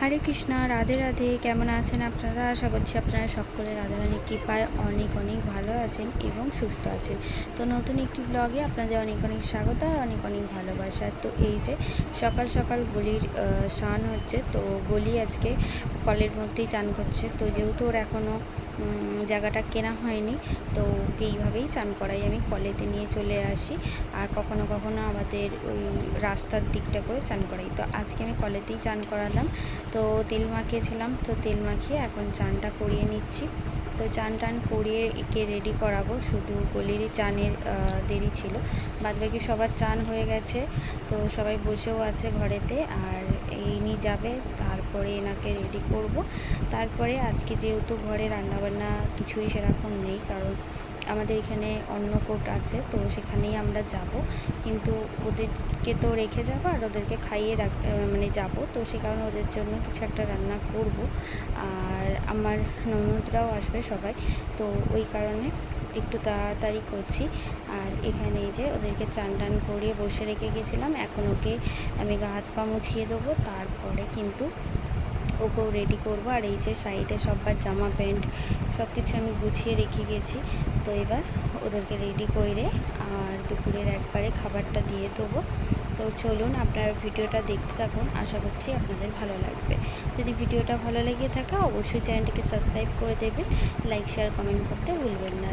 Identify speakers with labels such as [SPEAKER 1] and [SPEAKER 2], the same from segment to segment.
[SPEAKER 1] হরে কৃষ্ণা, রাধে রাধে। কেমন আছেন আপনারা? আশা করছি আপনারা সকলে রাধে রানী কৃপায় অনেক অনেক ভালো আছেন এবং সুস্থ আছেন। তো নতুন একটি ব্লগে আপনাদের অনেক অনেক স্বাগত আর অনেক অনেক ভালোবাসা। তো এই যে সকাল সকাল গলির স্নান হচ্ছে, তো গলি আজকে কলের মধ্যেই চান করছে। তো যেহেতু ওর এখনও জায়গাটা কেনা হয়নি, তো এইভাবেই চান করাই। আমি কলেতে নিয়ে চলে আসি আর কখনো কখনো আমাদের ওই রাস্তার দিকটা করে চান করাই। তো আজকে আমি কলেতেই চান করালাম। তো তেল মাখিয়েছিলাম, তো তেল মাখিয়ে এখন চানটা করিয়ে নিচ্ছি। তো চান টান করিয়ে একে রেডি করাবো, শুধু গলিরই চানের দেরি ছিল। বাদবাকি সবার চান হয়ে গেছে, তো সবাই বসেও আছে ঘরেতে, আর ইনি যাবে, তারপরে এনাকে রেডি করব। তারপরে আজকে যেহেতু ঘরে রান্নাবান্না কিছুই সেরকম নেই, কারণ আমাদের এখানে অন্নকূট আছে, তো সেখানেই আমরা যাব। কিন্তু ওদেরকে তো রেখে যাব আর ওদেরকে খাইয়ে রাখ মানে যাব। তো সে কারণে ওদের জন্য কিছু একটা রান্না করব। আর আমার ননদরাও আসবে সবাই। তো ওই কারণে একটু তাড়াতাড়ি করছি। আর এখানে যে ওদেরকে চান টান করিয়ে বসে রেখে গেছিলাম। এখন ওকে আমি গা হাত পা মুছিয়ে দেবো। তারপরে কিন্তু ওকেও রেডি করব। আর এই যে সাইডে সবার জামা প্যান্ট সব কিছু আমি গুছিয়ে রেখে গেছি। তো এবার ওদেরকে রেডি করে আর দুপুরের একবারে খাবারটা দিয়ে দেবো। তো চলুন আপনারা ভিডিওটা দেখতে থাকুন। আশা করছি আপনাদের ভালো লাগবে। যদি ভিডিওটা ভালো লেগে থাকে, অবশ্যই চ্যানেলটিকে সাবস্ক্রাইব করে দেবেন। লাইক শেয়ার কমেন্ট করতে ভুলবেন না।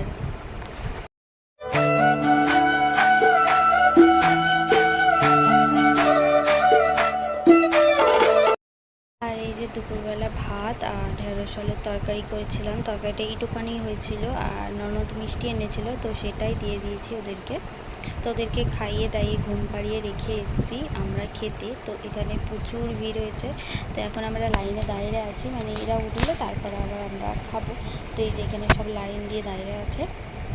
[SPEAKER 1] দুপুরবেলা ভাত আর ঢেঁড়স আলুর তরকারি করেছিলাম। তরকারিটা এইটুখানি হয়েছিল আর ননদ মিষ্টি এনেছিল, তো সেটাই দিয়ে দিয়েছি ওদেরকে। তো ওদেরকে খাইয়ে দাইয়ে ঘুম পাড়িয়ে রেখে এসেছি আমরা খেতে। তো এখানে প্রচুর ভিড় হয়েছে। তো এখন আমরা লাইনে দাঁড়িয়ে আছি। মানে এরা উঠলে তারপরে আবার আমরা খাব। তো এই যে এখানে সব লাইন দিয়ে দাঁড়িয়ে আছে।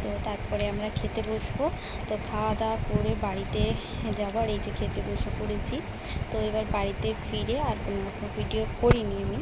[SPEAKER 1] তো তারপরে আমরা খেতে বসবো। তো খাওয়া দাওয়া করে বাড়িতে যাবার এই যে খেতে বসে পড়েছি। তো এবার বাড়িতে ফিরে আর কোনো রকম ভিডিও করিনি আমি।